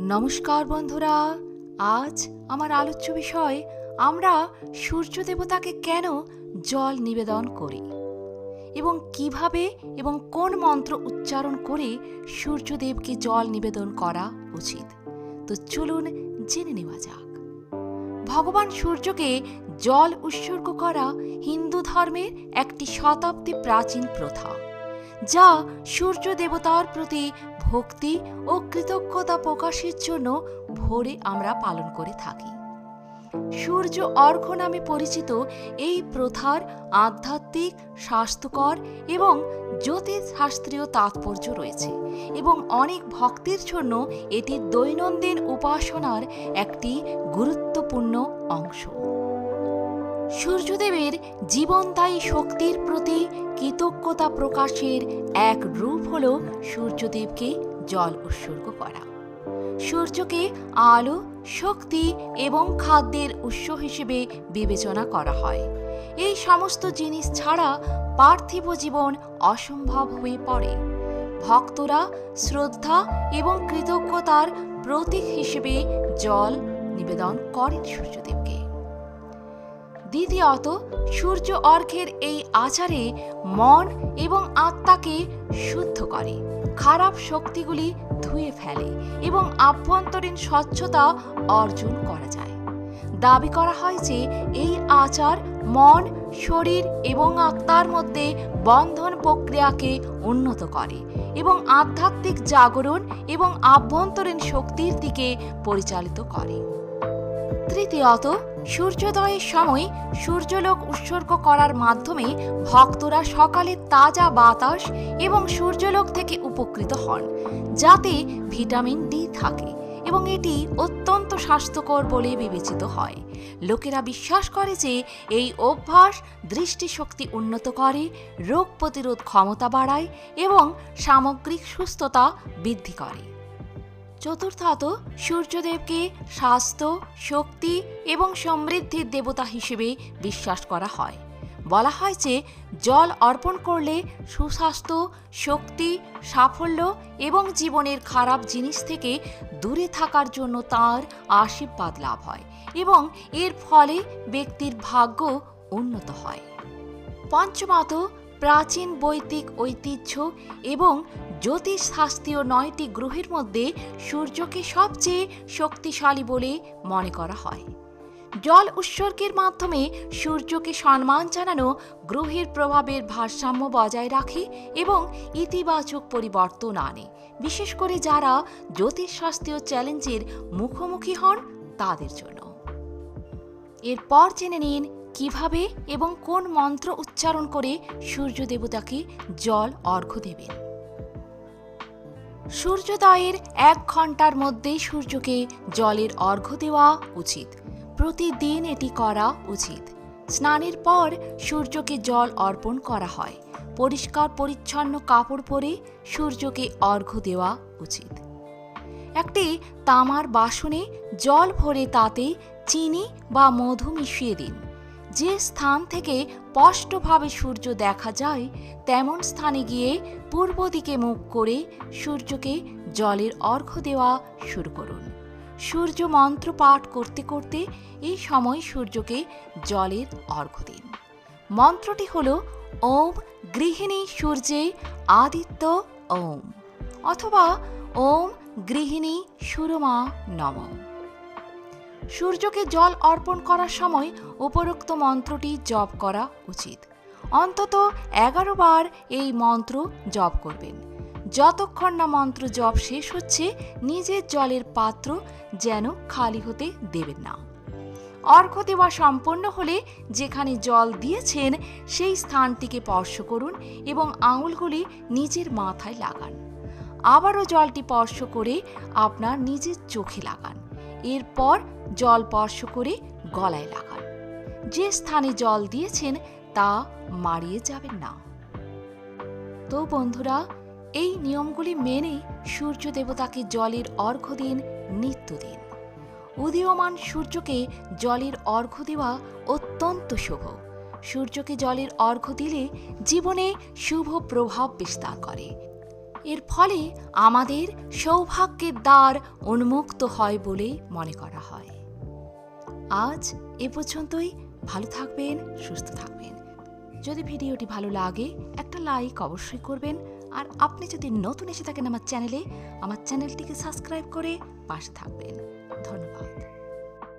নমস্কার বন্ধুরা, আজ আমার আলোচ্য বিষয়, আমরা সূর্য দেবতাকে কেন জল নিবেদন করি? এবং কীভাবে এবং কোন মন্ত্র উচ্চারণ করে সূর্যদেবকে জল নিবেদন করা উচিত? তো চলুন জেনে নেওয়া যাক। ভগবান সূর্যকে জল উৎসর্গ করা হিন্দু ধর্মের একটি শতাব্দী প্রাচীন প্রথা, যা সূর্য দেবতার প্রতি ভক্তি ও কৃতজ্ঞতা প্রকাশের জন্য ভোরে আমরা পালন করে থাকি। সূর্য অর্ঘ্য নামে পরিচিত এই প্রথার আধ্যাত্মিক, স্বাস্থ্যকর এবং জ্যোতিষ শাস্ত্রীয় তাৎপর্য রয়েছে এবং অনেক ভক্তের জন্য এটি দৈনন্দিন উপাসনার একটি গুরুত্বপূর্ণ অংশ। সূর্যদেবের জীবনদায়ী শক্তির প্রতি কৃতজ্ঞতা প্রকাশের এক রূপ হল সূর্যদেবকে জল উৎসর্গ করা। সূর্যকে আলো, শক্তি এবং খাদ্যের উৎস হিসেবে বিবেচনা করা হয়। এই সমস্ত জিনিস ছাড়া পার্থিব জীবন অসম্ভব হয়ে পড়ে। ভক্তরা শ্রদ্ধা এবং কৃতজ্ঞতার প্রতীক হিসেবে জল নিবেদন করেন সূর্যদেবকে। দ্বিতীয়ত, সূর্য অর্ঘের এই আচারে মন এবং আত্মাকে শুদ্ধ করে। খারাপ শক্তিগুলি ধুয়ে ফেলে এবং আভ্যন্তরীণ স্বচ্ছতা অর্জন করা যায়। দাবি করা হয় যে এই আচার মন, শরীর এবং আত্মার মধ্যে বন্ধন প্রক্রিয়াকে উন্নত করে এবং আধ্যাত্মিক জাগরণ এবং আভ্যন্তরীণ শক্তির দিকে পরিচালিত করে। তৃতীয়ত, সূর্যোদয়ের সময় সূর্যলোক উৎসর্গ করার মাধ্যমে ভক্তরা সকালে তাজা বাতাস এবং সূর্যলোক থেকে উপকৃত হন, যাতে ভিটামিন ডি থাকে এবং এটি অত্যন্ত স্বাস্থ্যকর বলে বিবেচিত হয়। লোকেরা বিশ্বাস করে যে এই অভ্যাস দৃষ্টিশক্তি উন্নত করে, রোগ প্রতিরোধ ক্ষমতা বাড়ায় এবং সামগ্রিক সুস্থতা বৃদ্ধি করে। চতুর্থত সূর্যদেবকে স্বাস্থ্য, শক্তি এবং সমৃদ্ধির দেবতা হিসেবে বিশ্বাস করা হয়। বলা হয় যে, জল অর্পণ করলে সুস্বাস্থ্য, শক্তি, সাফল্য এবং জীবনের খারাপ জিনিস থেকে দূরে থাকার জন্য তার আশীর্বাদ লাভ হয় এবং এর ফলে ব্যক্তির ভাগ্য উন্নত হয়। পঞ্চমত প্রাচীন বৈদিক ঐতিহ্য এবং জ্যোতিষ শাস্ত্রীয় নয়টি গ্রহের মধ্যে সূর্যকে সবচেয়ে শক্তিশালী বলে মনে করা হয়। জল উৎসর্গের মাধ্যমে সূর্যকে সম্মান জানানো গ্রহের প্রভাবের ভারসাম্য বজায় রাখে এবং ইতিবাচক পরিবর্তন আনে। বিশেষ করে যারা জ্যোতিষশাস্ত্রীয় চ্যালেঞ্জের মুখোমুখি হন তাদের জন্য। এরপর জেনে নিন কীভাবে এবং কোন মন্ত্র উচ্চারণ করে সূর্য দেবতাকে জল, অর্ঘ্য দেবেন? সূর্যোদয়ের এক ঘণ্টার মধ্যেই সূর্যকে জলের অর্ঘ্য দেওয়া উচিত। প্রতিদিন এটি করা উচিত। স্নানের পর সূর্যকে জল অর্পণ করা হয়। পরিষ্কার, পরিচ্ছন্ন কাপড় পরে সূর্যকে অর্ঘ্য দেওয়া উচিত। একটি তামার বাসনে জল ভরে তাতে চিনি বা মধু মিশিয়ে দিন। যে স্থান থেকে স্পষ্টভাবে সূর্য দেখা যায়, তেমন স্থানে গিয়ে পূর্ব দিকে মুখ করে সূর্যকে জলের অর্ঘ্য দেওয়া শুরু করুন। সূর্য মন্ত্র পাঠ করতে করতে এই সময় সূর্যকে জলের অর্ঘ্য দিন। মন্ত্রটি হল, ওম গৃহিণী সূর্যে আদিত্য ওম অথবা, ওম গৃহিণী সুরমা নমঃ সূর্যকে জল অর্পণ করার সময় উপরোক্ত মন্ত্রটি জপ করা উচিত। অন্তত এগারো বার এই মন্ত্র জপ করবেন। যতক্ষণ না মন্ত্র জপ শেষ হচ্ছে, নিজের জলের পাত্র যেন খালি হতে দেবেন না। অর্ঘ্য দেওয়া সম্পন্ন হলে যেখানে জল দিয়েছেন, সেই স্থানটিকে স্পর্শ করুন এবং আঙুলগুলি নিজের মাথায় লাগান। আবারও জলটি স্পর্শ করে আপনার নিজের চোখে লাগান। এরপর জল স্পর্শ করে গলায় লাগান। যে স্থানে জল দিয়েছেন, তা মারিয়ে যাবেন না। তো বন্ধুরা, এই নিয়মগুলি মেনে সূর্য দেবতাকে জলের অর্ঘ্য দিন নিত্যদিন উদীয়মান সূর্যকে জলের অর্ঘ্য দেওয়া অত্যন্ত শুভ। সূর্যকে জলের অর্ঘ্য দিলে জীবনে শুভ প্রভাব বিস্তার করে। এর ফলে আমাদের সৌভাগ্যের দ্বার উন্মুক্ত হয় বলে মনে করা হয়। আজ এ পর্যন্তই। ভালো থাকবেন, সুস্থ থাকবেন। যদি ভিডিওটি ভালো লাগে, একটা লাইক অবশ্যই করবেন। আর আপনি যদি নতুন এসে থাকেন আমার চ্যানেলে, আমার চ্যানেলটিকে সাবস্ক্রাইব করে পাশে থাকবেন।